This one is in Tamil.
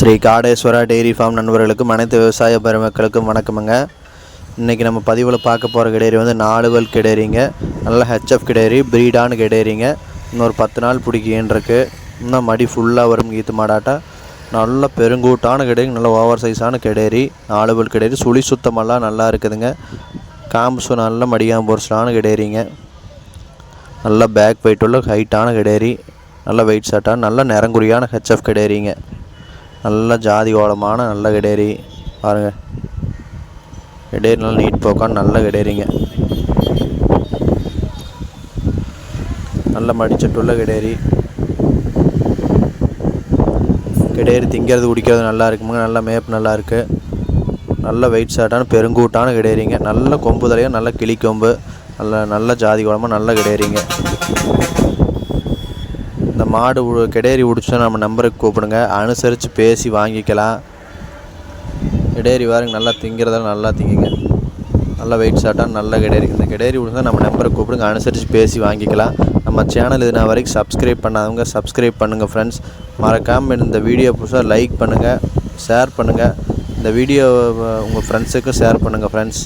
ஸ்ரீ காடேஸ்வரா டெய்ரி ஃபார்ம் நண்பர்களுக்கும் அனைத்து விவசாய பெருமக்களுக்கும் வணக்கமுங்க. இன்றைக்கி நம்ம பதிவில் பார்க்க போகிற கிடேரி வந்து நாலுவல் கிடேரிங்க நல்ல ஹெச்எஃப் கிடேரி ப்ரீடான கிடேரிங்க இன்னொரு பத்து நாள் பிடிக்கின்றிருக்கு. இன்னும் மடி ஃபுல்லாக வரும் கீத்து மாடாட்டா. நல்ல பெருங்கூட்டான கிடேரி நல்ல ஓவர் சைஸான கிடேரி நாலுவல் கிடேரி சுழி சுத்தமெல்லாம் நல்லா இருக்குதுங்க. காம்பு நல்ல மடியாம் பொருசலான கிடேரிங்க நல்ல பேக் வெயிட் உள்ள ஹைட்டான கிடேரி நல்ல வெயிட் சட்டான நல்ல நிறங்குறியான ஹெச்எஃப் கிடேரிங்க நல்ல ஜாதி ஓலமான நல்ல கிடேரி பாருங்கள் கிடேரி நல்லா நீட் போக்கான நல்ல கிடேரிங்க. நல்ல மடிச்சட்டுள்ள கிடேரி. கிடேரி திங்கிறது குடிக்கிறது நல்லா இருக்குமுங்க நல்ல மேப் நல்லா இருக்குது நல்ல வெயிட் ஷார்ட்டான பெருங்கூட்டான கிடேரிங்க. நல்ல கொம்பு தலையாக நல்ல கிளி கொம்பு நல்ல நல்ல ஜாதி குழம்பு நல்ல கிடேரிங்க. இந்த மாடு கிடேரி உடிச்சா நம்ம நம்பருக்கு கூப்பிடுங்க. அனுசரித்து பேசி வாங்கிக்கலாம். கிடேரி வாருங்க நல்லா திங்கிறதெல்லாம் நல்லா திங்குங்க. நல்ல வெயிட் ஷார்ட்டாக நல்ல கிடேரி. இந்த கிடேரி விடுங்க நம்ம நம்பரை கூப்பிடுங்க. அனுசரித்து பேசி வாங்கிக்கலாம். நம்ம சேனல் இது நான் வரைக்கும் சப்ஸ்கிரைப் பண்ணாதவங்க சப்ஸ்கிரைப் பண்ணுங்கள் ஃப்ரெண்ட்ஸ் மறக்காமல் இந்த வீடியோ புதுசாக லைக் பண்ணுங்கள் ஷேர் பண்ணுங்கள் இந்த வீடியோ உங்கள் ஃப்ரெண்ட்ஸுக்கும் ஷேர் பண்ணுங்கள் ஃப்ரெண்ட்ஸ்